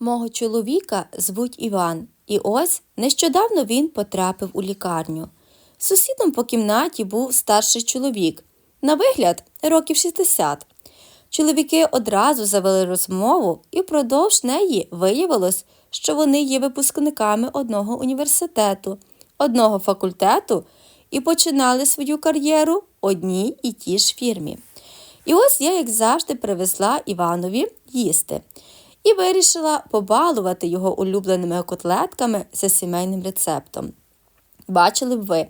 Мого чоловіка звуть Іван, і ось нещодавно він потрапив у лікарню. Сусідом по кімнаті був старший чоловік, на вигляд років 60. Чоловіки одразу завели розмову, і впродовж неї виявилось, що вони є випускниками одного університету, одного факультету і починали свою кар'єру одній і тій ж фірмі. І ось я, як завжди, привезла Іванові їсти і вирішила побалувати його улюбленими котлетками за сімейним рецептом. Бачили б ви,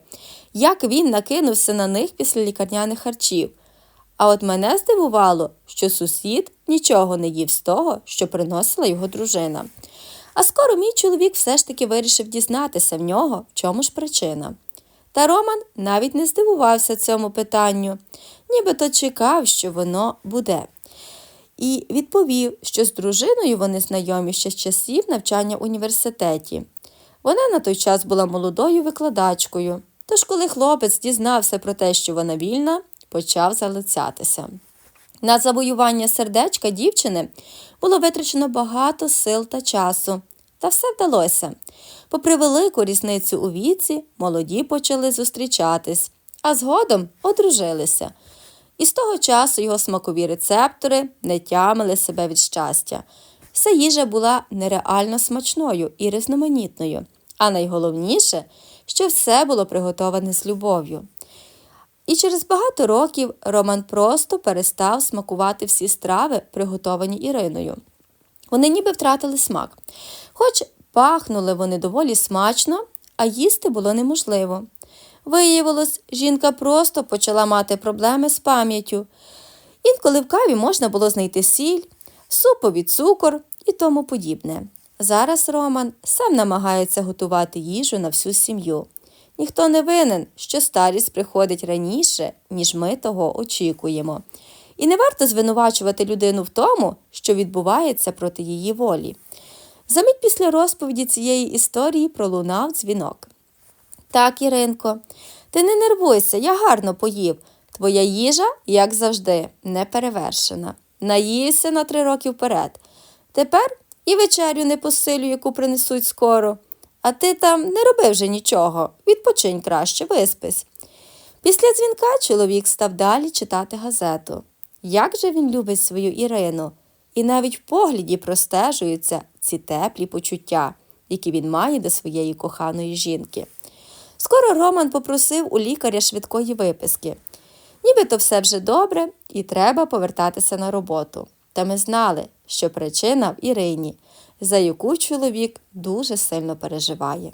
як він накинувся на них після лікарняних харчів. А от мене здивувало, що сусід нічого не їв з того, що приносила його дружина. А скоро мій чоловік все ж таки вирішив дізнатися в нього, в чому ж причина. Та Роман навіть не здивувався цьому питанню, нібито чекав, що воно буде. І відповів, що з дружиною вони знайомі ще з часів навчання в університеті. Вона на той час була молодою викладачкою, тож, коли хлопець дізнався про те, що вона вільна, почав залицятися. На завоювання сердечка дівчини було витрачено багато сил та часу, та все вдалося. Попри велику різницю у віці, молоді почали зустрічатись, а згодом одружилися. І з того часу його смакові рецептори не тямили себе від щастя. Вся їжа була нереально смачною і різноманітною, а найголовніше, що все було приготоване з любов'ю. І через багато років Роман просто перестав смакувати всі страви, приготовані Іриною. Вони ніби втратили смак. Хоч пахнули вони доволі смачно, а їсти було неможливо. Виявилось, жінка просто почала мати проблеми з пам'яттю. Інколи в каві можна було знайти сіль, супові цукор і тому подібне. Зараз Роман сам намагається готувати їжу на всю сім'ю. Ніхто не винен, що старість приходить раніше, ніж ми того очікуємо. І не варто звинувачувати людину в тому, що відбувається проти її волі. Замить після розповіді цієї історії пролунав дзвінок. Так, Іринко, ти не нервуйся, я гарно поїв. Твоя їжа, як завжди, не перевершена. Наївся на три роки вперед. Тепер і вечерю не посилю, яку принесуть скоро. А ти там не роби вже нічого, відпочинь краще, виспись. Після дзвінка чоловік став далі читати газету. Як же він любить свою Ірину, і навіть в погляді простежуються ці теплі почуття, які він має до своєї коханої жінки. Скоро Роман попросив у лікаря швидкої виписки. Нібито все вже добре і треба повертатися на роботу. Та ми знали, що причина в Ірині, за яку чоловік дуже сильно переживає.